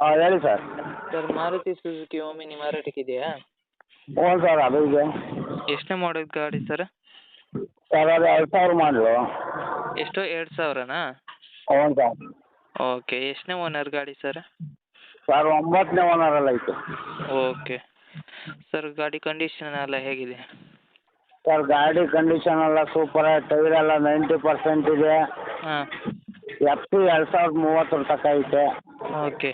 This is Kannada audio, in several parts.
ಹಾಂ ಹೇಳಿ sir sir Maruti Suzuki Omni ಮಾರಾಟಕ್ಕೆ ಇದೆಯಾ? ಹ್ಞೂ ಸರ್ ಅದು ಇದೆ. ಎಷ್ಟನೇ ಮಾಡಲ್ ಗಾಡಿ ಸರ್ ಸರ್ ಅದು ಎರಡು ಸಾವಿರ ಮಾಡಲು ಎಷ್ಟು ಎರಡು ಸಾವಿರನಾ? ಹ್ಞೂ ಸರ್ ಓಕೆ ಎಷ್ಟನೇ ಓನರ್ ಗಾಡಿ ಸರ್ ಸರ್ ಒಂಬತ್ತನೇ ಓನರಲ್ಲಿ ಐತೆ ಓಕೆ ಸರ್ ಗಾಡಿ ಕಂಡೀಷನ್ ಎಲ್ಲ ಹೇಗಿದೆ? ಸರ್ ಗಾಡಿ ಕಂಡೀಷನ್ ಎಲ್ಲ ಸೂಪರ್ ಟೈರ್ ಎಲ್ಲ ನೈಂಟಿ ಪರ್ಸೆಂಟ್ ಇದೆ. ಹಾಂ. ಎಫ್ ಸಿ ಎರಡು ಸಾವಿರದ ಮೂವತ್ತರ ತನಕ ಐತೆ. Okay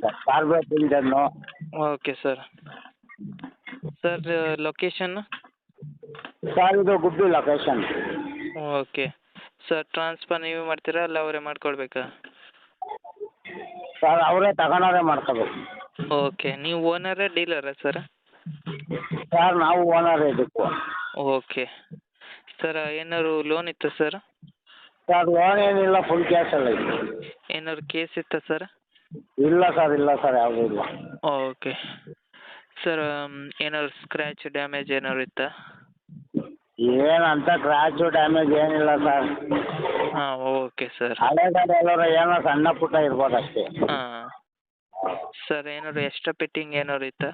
sir ಕಾರ್ಬೇಟ್ okay sir. Sir location sir ಇದು Gubbi location okay. Sir transfer ನೀವೇ ಮಾಡ್ತೀರಾ ಅಲ್ಲ ಅವರೇ ಮಾಡ್ಕೊಳ್ಬೇಕಾ ಸರ್ ಅವರೇ ತಗೊಂಡವರೇ ಮಾಡ್ಕೋಬೇಕು. ಓಕೆ. ನೀವು ಓನರಾ ಡೀಲರಾ ಸರ್? ಸರ್ ನಾವು ಓನರ್ ಇದಕ್ಕೆ. ಓಕೆ. ಸರ್ ಏನಾದ್ರು ಲೋನ್ ಇತ್ತು ಸರ್? ಸರ್ ಲೋನ್ ಏನಿಲ್ಲ ಫುಲ್ ಕ್ಯಾಶ್ ಅಲ್ಲ. ಇದು ಏನಾದ್ರು ಕೇಸ್ ಇತ್ತಾ ಸರ್? ಇಲ್ಲ ಸರ್ ಇಲ್ಲ ಸರ್ ಯಾವುದೂ ಇಲ್ಲ. ಓಕೆ. ಸರ್ ಏನಾದ್ರು ಸ್ಕ್ರ್ಯಾಚ್ ಡ್ಯಾಮೇಜ್ ಏನಾದ್ರು ಇತ್ತಾ? ಏನಂತ ಕ್ರ್ಯಾಚು ಡ್ಯಾಮೇಜ್ ಏನಿಲ್ಲ ಸರ್. ಹಾಂ ಓಕೆ ಸರ್. ಹಳೆ ಗಾಡಿ ಏನೋ ಸಣ್ಣ ಪುಟ್ಟ ಇರ್ಬೋದು ಅಷ್ಟೇ ಹಾಂ. ಸರ್ ಏನಾದ್ರು ಎಕ್ಸ್ಟ್ರಾ ಫಿಟ್ಟಿಂಗ್ ಏನಾದ್ರು ಇತ್ತಾ?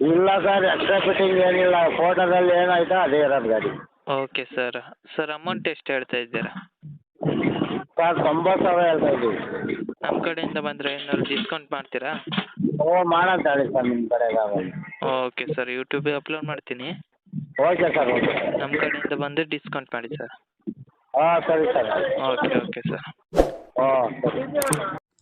ಇಲ್ಲ ಸರ್ ಎಕ್ಸ್ಟ್ರಾ ಫಿಟ್ಟಿಂಗ್ ಏನಿಲ್ಲ. ಫೋಟೋದಲ್ಲಿ ಏನಾಯ್ತೋ ಅದೇ ಇರೋದು ಗಾಡಿ. Okay sir. ಸರ್ ಅಮೌಂಟ್ ಎಷ್ಟು ಹೇಳ್ತಾ ಇದ್ದೀರಾ? ಸರ್ ತೊಂಬತ್ತು ಸಾವಿರ ಹೇಳ್ತಾ ಇದ್ದೀವಿ. ನಮ್ಮ ಕಡೆಯಿಂದ ಬಂದರೆ ಏನಾದ್ರು ಡಿಸ್ಕೌಂಟ್ ಮಾಡ್ತೀರಾ? ಓ ಮಾಡೋಣ ತಗೊಳ್ಳಿ ಸರ್ ನಿಮ್ಮ ಕಡೆಗೆ ಓಕೆ ಸರ್ ಯೂಟ್ಯೂಬಿಗೆ ಅಪ್ಲೋಡ್ ಮಾಡ್ತೀನಿ. ಓಕೆ ಸರ್ ಓಕೆ ನಮ್ಮ ಕಡೆಯಿಂದ ಬಂದು ಡಿಸ್ಕೌಂಟ್ ಮಾಡಿ ಸರ್ ಹಾಂ ಸರಿ ಸರ್ ಓಕೆ ಓಕೆ ಸರ್ ಹಾಂ ಸರಿ.